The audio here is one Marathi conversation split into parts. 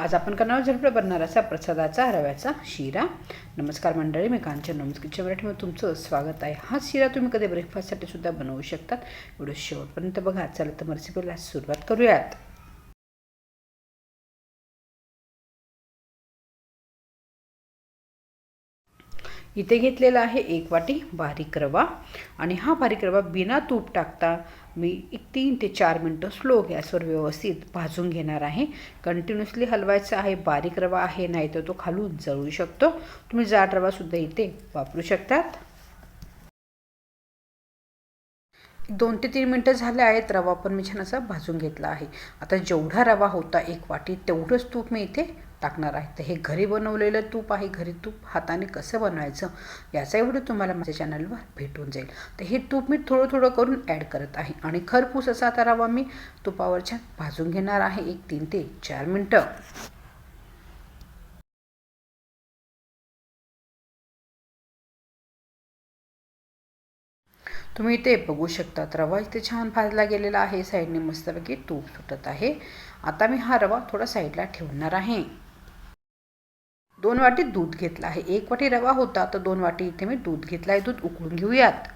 आज आपण करणार झडपड बनणार असा प्रसादाचा रव्याचा शिरा. नमस्कार मंडळी मी कांचन नमस् किचन मराठीमध्ये तुमचं स्वागत आहे. हा शिरा तुम्ही कधी ब्रेकफास्टसाठी सुद्धा बनवू शकतात. व्हिडिओ शेवटपर्यंत बघा. चला तर रेसिपीला सुरुवात करूयात. इथे घेतलेला आहे एक वाटी बारीक रवा. आणि हा बारीक रवा बिना तूप टाकता मी एक तीन ते चार मिनटं स्लो गॅसवर व्यवस्थित भाजून घेणार आहे. कंटिन्युअसली हलवायचा आहे बारीक रवा आहे नाही तर तो खालून जळू शकतो. तुम्ही जाड रवासुद्धा इथे वापरू शकतात. दोन ते तीन मिनटं झाले आहेत रवा पण मी छान असा भाजून घेतला आहे. आता जेवढा रवा होता एक वाटी तेवढंच तूप मी इथे टाकणार आहे. तर हे घरी बनवलेलं तूप आहे. घरी तूप हाताने कसं बनवायचं याचा व्हिडिओ तुम्हाला माझ्या चॅनलवर भेटून जाईल. तर हे तूप मी थोडं थोडं करून ॲड करत आहे. आणि खरपूस असा आता रवा मी तुपावर छान भाजून घेणार आहे. एक तीन ते चार मिनटं. तुम्ही इथे बघू शकता रवा इथे छान भाजला गेलेला आहे. साईडने मस्तपैकी तूप सुटत आहे. आता मी हा रवा थोडा साईडला ठेवणार आहे. दोन वाटी दूध घेतलं आहे. एक वाटी रवा होता तर दोन वाटी इथे मी दूध घेतलं आहे. दूध उकळून घेऊयात.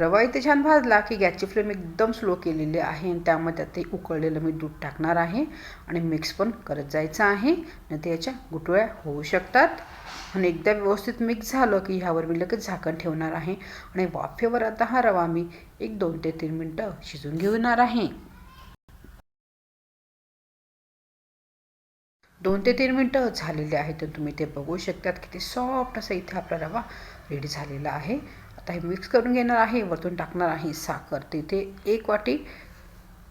रवा इथे छान भाजला की गॅसची फ्लेम एकदम स्लो केलेली आहे आणि त्यामध्ये ते उकळलेलं मी दूध टाकणार आहे आणि मिक्स पण करत जायचं आहे. नाही तर याच्या गुटळ्या होऊ शकतात. आणि एकदा व्यवस्थित मिक्स झालं की ह्यावर मी लगेच झाकण ठेवणार आहे. आणि वाफेवर आता हा रवा मी एक दोन ते तीन मिनटं शिजून घेणार आहे. दोन ते तीन मिनटं झालेले आहेत तर तुम्ही ते बघू शकतात किती सॉफ्ट असं इथे आपला रवा रेडी झालेला आहे. आता हे मिक्स करून घेणार आहे वरतून टाकणार आहे साखर. तिथे एक वाटी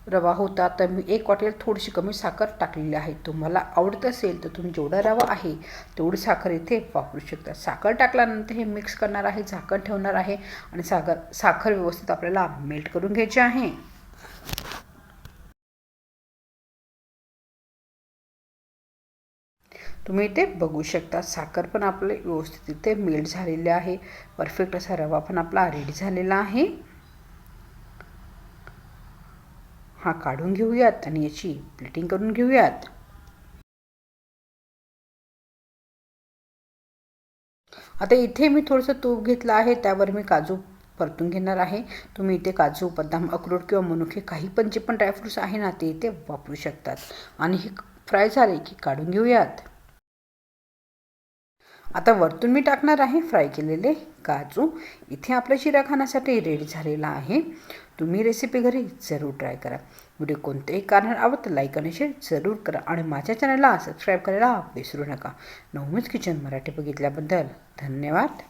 रवा होता तर मी एक वाटेला थोडीशी कमी साखर टाकलेली आहे. तुम्हाला आवडत असेल तर तुम्ही जेवढा रवा आहे तेवढी साखर इथे वापरू शकता. साखर टाकल्यानंतर हे मिक्स करणार आहे झाकण ठेवणार आहे आणि साखर साखर व्यवस्थित आपल्याला मेल्ट करून घ्यायची आहे. तुम्ही इथे बघू शकता. साखर पण आपले व्यवस्थित इथे मेल्ट झालेले आहे. परफेक्ट असा रवा पण आपला रेडी झालेला आहे. हा काढून घेऊयात आणि याची प्लेटिंग करून घेऊयात. आता इथे मी थोडंसं तूप घेतलं आहे त्यावर मी काजू परतून घेणार आहे. तुम्ही इथे काजू बदाम अक्रोड किंवा मनुके काही पण जे पण ड्रायफ्रूट्स आहे ना ते इथे वापरू शकतात. आणि हे फ्राय झाले की काढून घेऊयात. आता वरतून मी टाकणार आहे फ्राय केलेले काजू. इथे आपला शिरा खाण्यासाठी रेडी झालेला आहे. तुम्ही रेसिपी घरी जरूर ट्राय करा. व्हिडिओ कोणतेही कारण आवडतं लाईक आणि शेअर जरूर करा आणि माझ्या चॅनलला सबस्क्राईब करायला विसरू नका. नवमीच किचन मराठी बघितल्याबद्दल धन्यवाद.